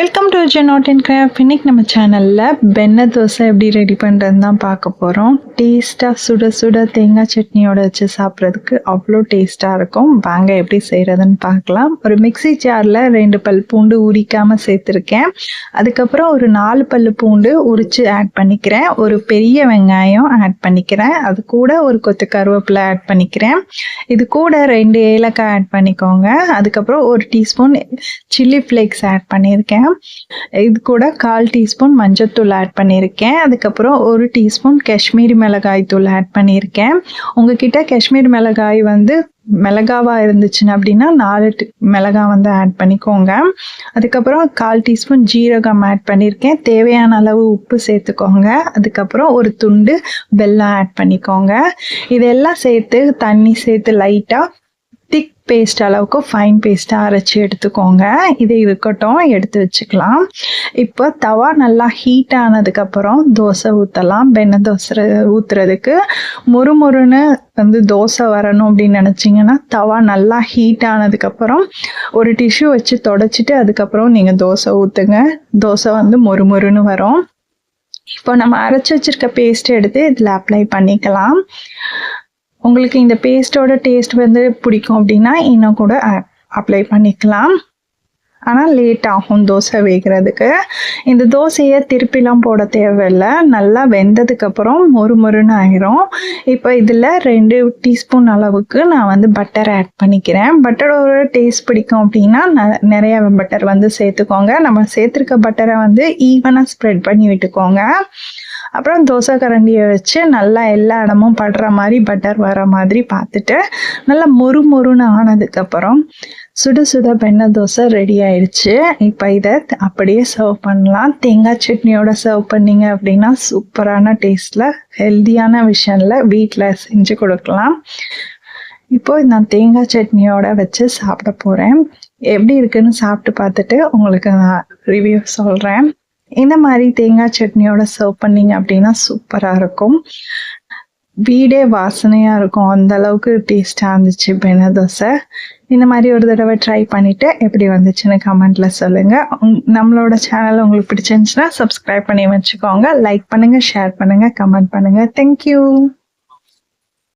Welcome to ஜெனாட் and craft இன்னைக்கு நம்ம சேனலில் பென்ன தோசை எப்படி ரெடி பண்ணுறதுன்னு தான் பார்க்க போகிறோம் டேஸ்ட்டாக சுட சுட தேங்காய் சட்னியோட வச்சு சாப்பிட்றதுக்கு அவ்வளோ டேஸ்ட்டாக இருக்கும். வாங்க எப்படி செய்கிறதுன்னு பார்க்கலாம். ஒரு மிக்ஸி ஜாரில் ரெண்டு பல் பூண்டு உரிக்காமல் சேர்த்துருக்கேன். அதுக்கப்புறம் ஒரு நாலு பல் பூண்டு உரித்து ஆட் பண்ணிக்கிறேன். ஒரு பெரிய வெங்காயம் ஆட் பண்ணிக்கிறேன். அது கூட ஒரு கொத்து கருவேப்பிலை ஆட் பண்ணிக்கிறேன். இது கூட ரெண்டு ஏலக்காய் ஆட் பண்ணிக்கோங்க. அதுக்கப்புறம் ஒரு டீஸ்பூன் சில்லி ஃப்ளேக்ஸ் ஆட் பண்ணியிருக்கேன். இது கூட கால் டீஸ்பூன் மஞ்சத்தூள் ஆட் பண்ணியிருக்கேன். அதுக்கப்புறம் ஒரு டீஸ்பூன் காஷ்மீரி மிளகாய் தூள் ஆட் பண்ணியிருக்கேன். உங்ககிட்ட காஷ்மீர் மிளகாய் வந்து மிளகாவா இருந்துச்சுன்னா அப்படின்னா நாலு டி- மிளகாய் வந்து ஆட் பண்ணிக்கோங்க. அதுக்கப்புறம் கால் டீஸ்பூன் ஜீரகம் ஆட் பண்ணியிருக்கேன். தேவையான அளவு உப்பு சேர்த்துக்கோங்க. அதுக்கப்புறம் ஒரு துண்டு வெல்லம் ஆட் பண்ணிக்கோங்க. இதெல்லாம் சேர்த்து தண்ணி சேர்த்து லைட்டாக திக் பேஸ்ட் அளவுக்கு ஃபைன் பேஸ்ட்டாக அரைச்சி எடுத்துக்கோங்க. இது இருக்கட்டும் எடுத்து வச்சுக்கலாம். இப்போ தவா நல்லா ஹீட் ஆனதுக்கப்புறம் தோசை ஊற்றலாம் வெண்ணெய் தோசை ஊற்றுறதுக்கு முறுமுறுன்னு வந்து தோசை வரணும் அப்படின்னு நினச்சிங்கன்னா தவா நல்லா ஹீட் ஆனதுக்கப்புறம் ஒரு டிஷ்யூ வச்சு தொடச்சிட்டு அதுக்கப்புறம் நீங்கள் தோசை ஊற்றுங்க தோசை வந்து முறுமுறுன்னு வரும். இப்போ நம்ம அரைச்சி வச்சிருக்க பேஸ்ட் எடுத்து இதில் அப்ளை பண்ணிக்கலாம். உங்களுக்கு இந்த பேஸ்ட்டோட டேஸ்ட் வந்து பிடிக்கும் அப்படின்னா இன்னும் கூட அப்ளை பண்ணிக்கலாம். ஆனால் லேட் ஆகும் தோசை வேகிறதுக்கு. இந்த தோசையை திருப்பிலாம் போட தேவையில்லை. நல்லா வெந்ததுக்கப்புறம் மொறு மொறுன்னு ஆயிரும். இப்போ இதில் ரெண்டு டீஸ்பூன் அளவுக்கு நான் வந்து பட்டர் ஆட் பண்ணிக்கிறேன். பட்டரோட டேஸ்ட் பிடிக்கும் அப்படின்னா ந- நிறைய பட்டர் வந்து சேர்த்துக்கோங்க. நம்ம சேர்த்துருக்க பட்டரை வந்து ஈவனாக ஸ்ப்ரெட் பண்ணி விட்டுக்கோங்க. அப்புறம் தோசை கரண்டியை வச்சு நல்லா எல்லா இடமும் படுற மாதிரி பட்டர் வர மாதிரி பார்த்துட்டு நல்லா மொறு மொறுன்னு ஆனதுக்கப்புறம் சுட சுட பெண்ணை தோசை ரெடி ஆயிடுச்சு. இப்போ இதை அப்படியே சர்வ் பண்ணலாம். தேங்காய் சட்னியோட சர்வ் பண்ணீங்க அப்படின்னா சூப்பரான டேஸ்ட்டில் ஹெல்த்தியான விஷயம்ல வீட்டில் செஞ்சு கொடுக்கலாம். இப்போ நான் தேங்காய் சட்னியோட வச்சு சாப்பிட போகிறேன் எப்படி இருக்குன்னு சாப்பிட்டு பார்த்துட்டு உங்களுக்கு நான் ரிவ்யூ சொல்கிறேன் இந்த மாதிரி தேங்காய் சட்னியோட சர்வ் பண்ணீங்க அப்படின்னா சூப்பராக இருக்கும். வீடே வாசனையாக இருக்கும். அந்த அளவுக்கு டேஸ்டாக இருந்துச்சு பென தோசை இந்த மாதிரி ஒரு தடவை ட்ரை பண்ணிவிட்டு எப்படி வந்துச்சுன்னு கமெண்ட்டில் சொல்லுங்கள் நம்மளோட சேனல் உங்களுக்கு பிடிச்சிருந்துச்சுன்னா சப்ஸ்கிரைப் பண்ணி வச்சுக்கோங்க. லைக் பண்ணுங்கள் ஷேர் பண்ணுங்கள் கமெண்ட் பண்ணுங்கள் தேங்க்யூ